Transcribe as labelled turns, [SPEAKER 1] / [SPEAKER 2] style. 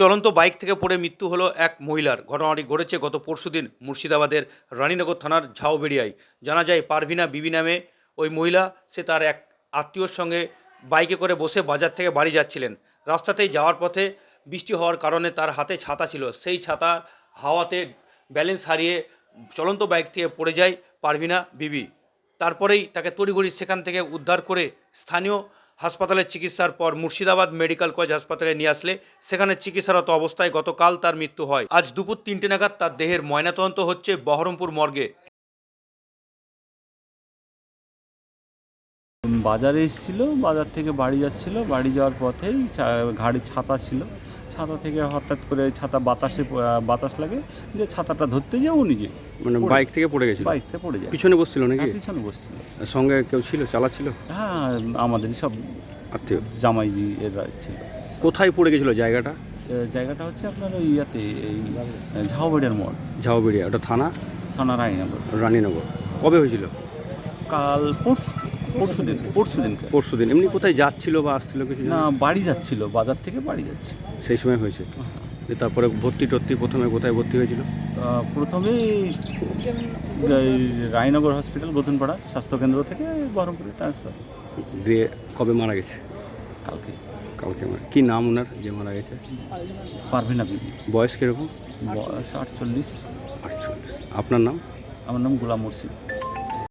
[SPEAKER 1] চলন্ত বাইক থেকে পড়ে মৃত্যু হলো এক মহিলার। ঘটনাটি ঘটেছে গত পরশুদিন মুর্শিদাবাদের রানীনগর থানার ঝাউবেড়িয়ায়। জানা যায়, পারভিনা বিবি নামে ওই মহিলা, সে তার এক আত্মীয়র সঙ্গে বাইকে করে বসে বাজার থেকে বাড়ি যাচ্ছিলেন। রাস্তাতেই যাওয়ার পথে বৃষ্টি হওয়ার কারণে তার হাতে ছাতা ছিল। সেই ছাতা হাওয়াতে ব্যালেন্স হারিয়ে চলন্ত বাইক থেকে পড়ে যায় পারভিনা বিবি। তারপরেই তাকে তড়িঘড়ি সেখান থেকে উদ্ধার করে স্থানীয় হাসপাতালে চিকিৎসার পর মুর্শিদাবাদ মেডিকেল কলেজ হাসপাতালে নিয়ে আসলে। সেখানে চিকিৎসারত অবস্থায় গতকাল তার মৃত্যু হয়। আজ দুপুর তিনটে নাগাদ তার দেহের ময়নাতদন্ত হচ্ছে বহরমপুর মর্গে।
[SPEAKER 2] বাজারে এসেছিল, বাজার থেকে বাড়ি যাচ্ছিল। বাড়ি যাওয়ার পথেই চা- ছাতা ছিল। ছাতা থেকে হঠাৎ করে ছাতা বাতাসে বাতাস লাগে যে ছাতাটা ধরতে যাও নিজে
[SPEAKER 3] মানে বাইক থেকে পড়ে গেছিল?
[SPEAKER 2] থেকে পড়ে যায়।
[SPEAKER 3] পিছনে বসছিল নাকি?
[SPEAKER 2] হ্যাঁ, পিছনে বসছিল।
[SPEAKER 3] সঙ্গে কেউ ছিল চালাচ্ছিল?
[SPEAKER 2] হ্যাঁ আমাদেরই সব
[SPEAKER 3] আত্মীয়।
[SPEAKER 2] জামাইজি এরা ছিল।
[SPEAKER 3] কোথায় পড়ে গেছিল জায়গাটা?
[SPEAKER 2] জায়গাটা হচ্ছে আপনার ওই ইয়াতে এই ঝাউবাড়িয়ার মোড়।
[SPEAKER 3] ঝাউবেড়িয়া ওটা থানা?
[SPEAKER 2] থানা রানীনগর।
[SPEAKER 3] রানীনগর। কবে হয়েছিল?
[SPEAKER 2] কাল পরশু। পরশু দিন পরশু দিন
[SPEAKER 3] পরশু দিন। এমনি কোথায় যাচ্ছিল বা আসছিল কিছু
[SPEAKER 2] না বাড়ি যাচ্ছিল বাজার থেকে বাড়ি যাচ্ছে
[SPEAKER 3] সেই সময় হয়েছে। তারপরে ভর্তি টর্তি প্রথমে কোথায় ভর্তি হয়েছিল?
[SPEAKER 2] আহ, প্রথমে রায়নগর হসপিটাল গোতনপাড়া স্বাস্থ্যকেন্দ্র থেকে বহরমপুরে ট্রান্সফার
[SPEAKER 3] দিয়ে কবে মারা গেছে?
[SPEAKER 2] কালকে।
[SPEAKER 3] কালকে মারা কী নাম ওনার যে মারা গেছে?
[SPEAKER 2] পারভিনা বিবি।
[SPEAKER 3] বয়স কীরকম?
[SPEAKER 2] বয়স আটচল্লিশ।
[SPEAKER 3] আটচল্লিশ। আপনার নাম?
[SPEAKER 2] আমার নাম গোলাম মুর্শিদ